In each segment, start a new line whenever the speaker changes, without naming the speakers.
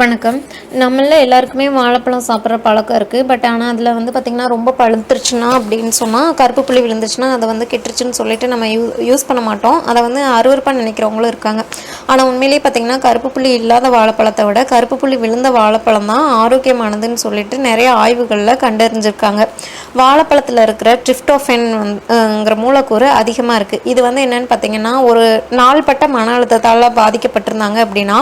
வணக்கம். நம்மள எல்லாருக்குமே வாழைப்பழம் சாப்பிட்ற பழக்கம் இருக்குது பட் ஆனால் அதில் வந்து பார்த்திங்கன்னா ரொம்ப பழுத்துருச்சுன்னா அப்படின்னு சொன்னால் கருப்பு புள்ளி விழுந்துச்சுன்னா அதை வந்து கெட்டுருச்சுன்னு சொல்லிட்டு நம்ம யூ யூஸ் பண்ண மாட்டோம். அதை வந்து அருவருப்பாக நினைக்கிறவங்களும் இருக்காங்க. ஆனால் உண்மையிலேயே பார்த்திங்கன்னா கருப்பு புள்ளி இல்லாத வாழைப்பழத்தை விட கருப்பு புள்ளி விழுந்த வாழைப்பழம் தான் ஆரோக்கியமானதுன்னு சொல்லிட்டு நிறைய ஆய்வுகளில் கண்டறிஞ்சிருக்காங்க. வாழைப்பழத்தில் இருக்கிற ட்ரிப்டோஃபென் மூலக்கூறு அதிகமாக இருக்குது இது வந்து என்னென்னு பார்த்தீங்கன்னா ஒரு நாள்பட்ட மன அழுத்தத்தால் பாதிக்கப்பட்டிருந்தாங்க அப்படின்னா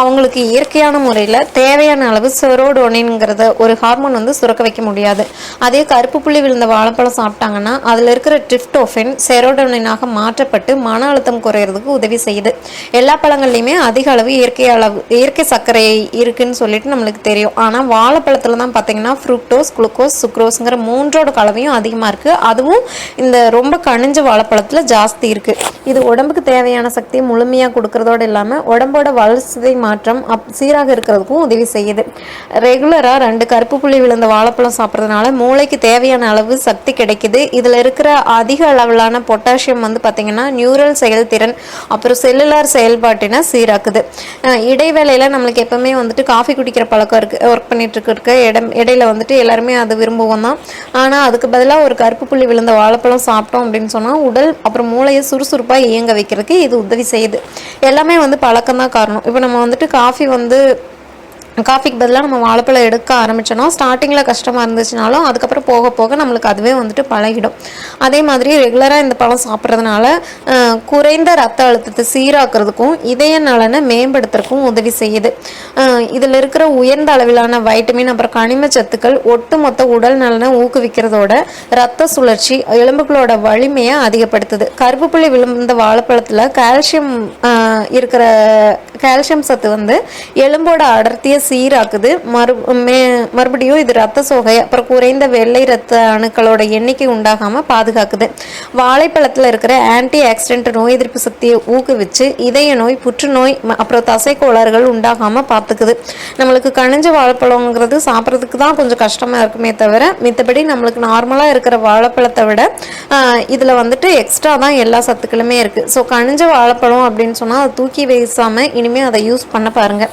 அவங்களுக்கு இயற்கையான முறையில் தேவையான அளவு செரோடோனின்ங்கிறத ஒரு ஹார்மோன் வந்து சுரக்க வைக்க முடியாது. அதே கருப்பு புள்ளி விழுந்த வாழைப்பழம் சாப்பிட்டாங்கன்னா அதில் இருக்கிற ட்ரிப்டோஃபின் செரோடோனினாக மாற்றப்பட்டு மன அழுத்தம் குறையிறதுக்கு உதவி செய்யுது. எல்லா பழங்கள்லையுமே அதிக அளவு இயற்கை அளவு இயற்கை சர்க்கரை இருக்குன்னு சொல்லிட்டு நம்மளுக்கு தெரியும். ஆனால் வாழைப்பழத்தில் தான் பார்த்தீங்கன்னா ஃப்ரூக்டோஸ் குளுக்கோஸ் சுக்ரோஸுங்கிற மூன்றோட கலவையும் அதிகமாக இருக்குது அதுவும் இந்த ரொம்ப கனிஞ்ச வாழைப்பழத்தில் ஜாஸ்தி இருக்குது இது உடம்புக்கு தேவையான சக்தியை முழுமையாக கொடுக்கறதோடு இல்லாமல் உடம்போட வளர்ச்சிதை மாற்றம் அப் சீராக இருக்கிறதுக்கும் உதவி செய்யுது. ரெகுலராக ரெண்டு கருப்பு புள்ளி விழுந்த வாழைப்பழம் சாப்பிட்றதுனால மூளைக்கு தேவையான அளவு சக்தி கிடைக்குது. இதில் இருக்கிற அதிக அளவிலான பொட்டாசியம் வந்து பார்த்திங்கன்னா நியூரல் செயல்திறன் அப்புறம் செல்லுலார் செயல்பாட்டினை சீராக்குது. இடைவேளையில் நம்மளுக்கு எப்பவுமே வந்துட்டு காஃபி குடிக்கிற பழக்கம் இருக்குது ஒர்க் பண்ணிட்டு இருக்க இடம் இடையில வந்துட்டு எல்லாருமே அது விரும்புவோம் தான். ஆனால் அதுக்கு பதிலாக ஒரு கருப்பு புள்ளி விழுந்த வாழைப்பழம் சாப்பிட்டோம் அப்படின்னு சொன்னால் உடல் அப்புறம் மூளையை சுறுசுறுப்பாக இயங்க வைக்கிறதுக்கு இது உதவி செய்யுது. எல்லாமே வந்து பழக்கம் தான் காரணம். இப்போ நம்ம வந்துட்டு காஃபி வந்து காஃபிக்கு பதிலாக நம்ம வாழைப்பழம் எடுக்க ஆரம்பித்தோன்னா ஸ்டார்டிங்கில் கஷ்டமாக இருந்துச்சுனாலும் அதுக்கப்புறம் போக போக நம்மளுக்கு அதுவே வந்துட்டு பழகிடும். அதே மாதிரி ரெகுலராக இந்த பழம் சாப்பிட்றதுனால குறைந்த ரத்த அழுத்தத்தை சீராக்குறதுக்கும் இதய நலனை மேம்படுத்துறதுக்கும் உதவி செய்யுது. இதில் இருக்கிற உயர்ந்த அளவிலான வைட்டமின் அப்புறம் கனிம சத்துக்கள் ஒட்டுமொத்த உடல் நலனை ஊக்குவிக்கிறதோட ரத்த சுழற்சி எலும்புகளோட வலிமையை அதிகப்படுத்துது. கருப்புப்புள்ளி விழுந்த வாழைப்பழத்தில் கால்சியம் இருக்கிற கால்சியம் சத்து வந்து எலும்போட அடர்த்தியை சீராக்குது. மறு மே மறுபடியும் இது ரத்த சோகை அப்புறம் குறைந்த வெள்ளை ரத்த அணுக்களோட எண்ணிக்கை உண்டாகாமல் பாதுகாக்குது. வாழைப்பழத்தில் இருக்கிற ஆன்டி ஆக்சிடென்ட் நோய் எதிர்ப்பு சக்தியை ஊக்குவிச்சு இதய நோய் புற்றுநோய் ம- அப்புறம் தசை கோளாறுகள் உண்டாகாமல் பார்த்துக்குது நம்மளுக்கு கனிஞ்ச வாழைப்பழங்கிறது சாப்பிட்றதுக்கு தான் கொஞ்சம் கஷ்டமாக இருக்குமே தவிர மித்தபடி நம்மளுக்கு நார்மலாக இருக்கிற வாழைப்பழத்தை விட இதில் வந்துட்டு எக்ஸ்ட்ரா தான் எல்லா சத்துக்களுமே இருக்குது ஸோ கனிஞ்ச வாழைப்பழம் அப்படின்னு சொன்னால் அதை தூக்கி வீசாமல் இனிமேல் அதை யூஸ் பண்ண பாருங்கள்